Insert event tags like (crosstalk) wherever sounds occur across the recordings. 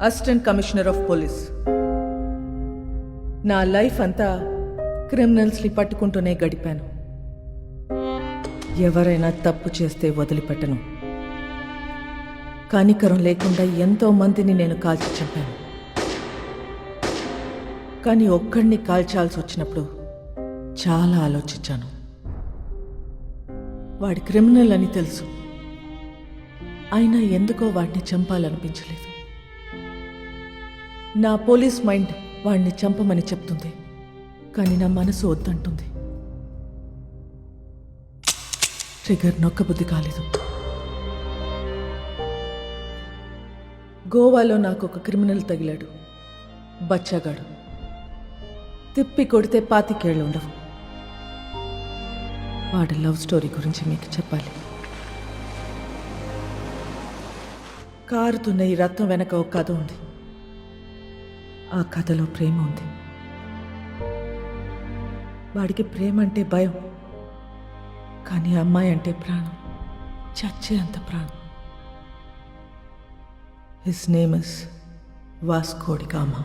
Assistant commissioner of police నా life అంతా క్రిమినల్స్ని పట్టుకుంటూనే గడిపాను. ఎవరైనా తప్పు చేస్తే వదిలిపెట్టను. కనికరం లేకుండా ఎంతో మందిని నేను కాల్చి చంపాను. కానీ ఒక్కడిని కాల్చాల్సి వచ్చినప్పుడు చాలా ఆలోచించాను. వాడి క్రిమినల్ అని తెలుసు. అయినా ఎందుకో వాడిని చంపాలనిపించలేదు. నా పోలీస్ మైండ్ వాడిని చంపమని చెప్తుంది. కానీ నా మనసు వద్దంటుంది. ట్రిగర్ నొక్కబుద్ధి కాలేదు. గోవాలో నాకు ఒక క్రిమినల్ తగిలాడు. బచ్చగాడు. తిప్పి కొడితే పాతికేళ్ళు ఉండవు. వాడి లవ్ స్టోరీ గురించి మీకు చెప్పాలి. కారుతున్న ఈ రత్నం వెనక ఒక కథ ఉంది. ఆ కథలో ప్రేమ ఉంది. వాడికి ప్రేమ అంటే భయం. కానీ అమ్మాయి అంటే ప్రాణం. చచ్చే అంత ప్రాణం. His name is Vasco da Gama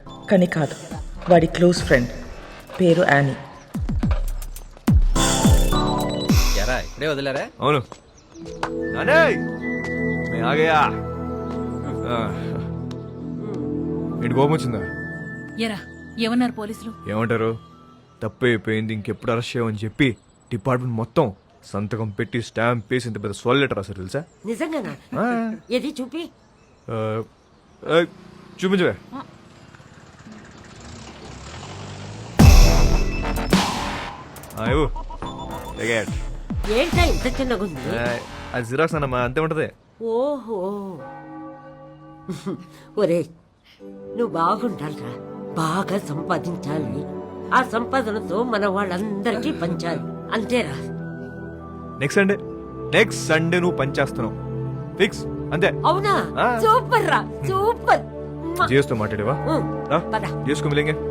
కానీ కాదు వాడి క్లోజ్ ఫ్రెండ్. పేరు యానీ. ఎరా ఇప్పుడే వదిలేరా? అవును. నానే మే ఆగయా ఏంటి కోపం వచ్చిందా? ఎరా ఏమన్నారు పోలీసులు? ఏమంటారు? తప్పు అయిపోయింది ఇంకెప్పుడు అరెస్ట్ చేయమని చెప్పి డిపార్ట్మెంట్ మొత్తం సంతకం పెట్టి స్టాంప్ వేసి ఇంత పెద్ద సోల్ లెటర్ రాశారు తెలుసా? నిజంగానా? ఆ, ఏది చూపి? ఆ, ఆ, చూపించవే. ఇవ్వు. ఏంటా ఇంత చిన్నగుంది ఆ, అది జిరాక్స్ అన్నమా అంతే ఉంటది. ఓహో. ఒరే నువ్వు బాగుండాలిరా. బాగా సంపాదించాలి. ఆ సంపాదనతో మన వాళ్ళందరికీ పంచాలి. అంతేరా. నెక్స్ట్ సండే నెక్స్ట్ సండే నువ్వు పనిచేస్తున్నావు ఫిక్స్ అంతే. అవునా? ఆ. సూపర్ రా సూపర్. జియోస్తో మాట్లాడేవా? పద. మిలేంగే.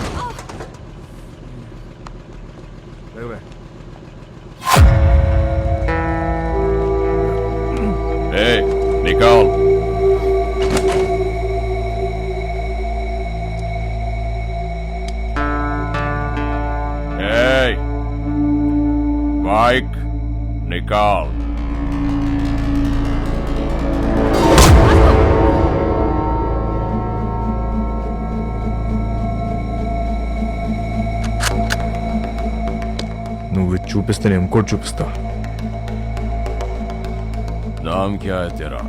Nicole. Hey. Mike. Nicole. నువ్వు చూపిస్తే నేను ఇంకోటి చూపిస్తా నామ్ క్యా తెరా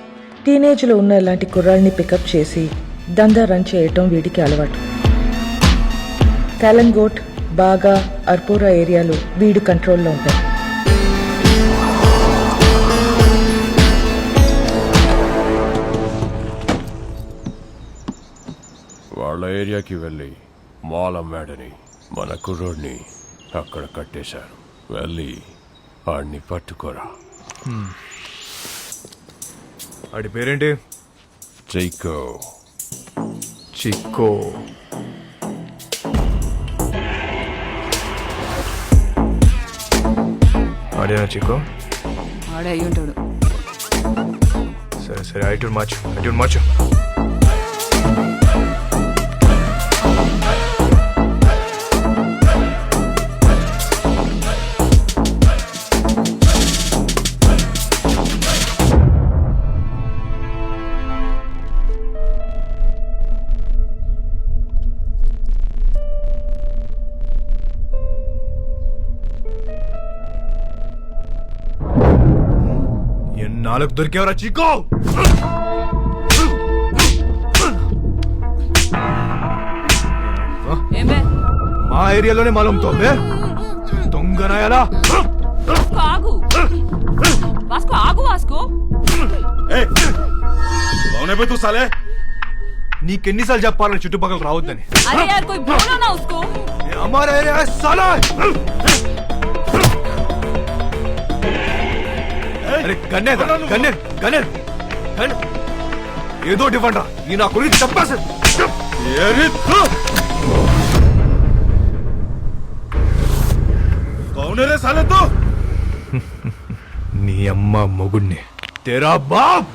టీనేజ్లో ఉన్న ఇలాంటి కుర్రాళ్ళని పికప్ చేసి దందా రన్ చేయటం వీడికి అలవాటు. కాలంగోట్ బాగా అర్పోరా ఏరియాలు వీడి కంట్రోల్లో ఉంటాయి వాళ్ళ ఏరియాకి వెళ్ళి మాల్ అమ్మాడని మన కుర్రోడ్ని అక్కడ కట్టేశారు. వెళ్ళి ఆడిని పట్టుకోరా. ఆడి పేరేంటి? చైకో చిక్కో. ఆడేనా చిక్కో? ఆడే అయ్యి ఉంటాడు సరే సరే ఐటూన్ మార్చు ఐటూన్ మార్చు. ఎన్నాళ్ళకు దొరికేవరా చిక్కో ఏమే మా ఏరియాలోనే మాలంతోంది దొంగనాయాలా ఆగు వాస్కో ఆగు వాస్కో నీకెన్నిసార్లు చెప్పాలని చుట్టుపక్కల రావద్దని अरे यार कोई बोलो ना उसको ये हमारा एरिया है साला అరే గన్నే గన్నే గన్నే గన్ ఏదో ఇవ్వండి ఈ నా గురించి చెప్పేసి. (laughs) నీ అమ్మ మొగుణ్ణి. తెరా బాప్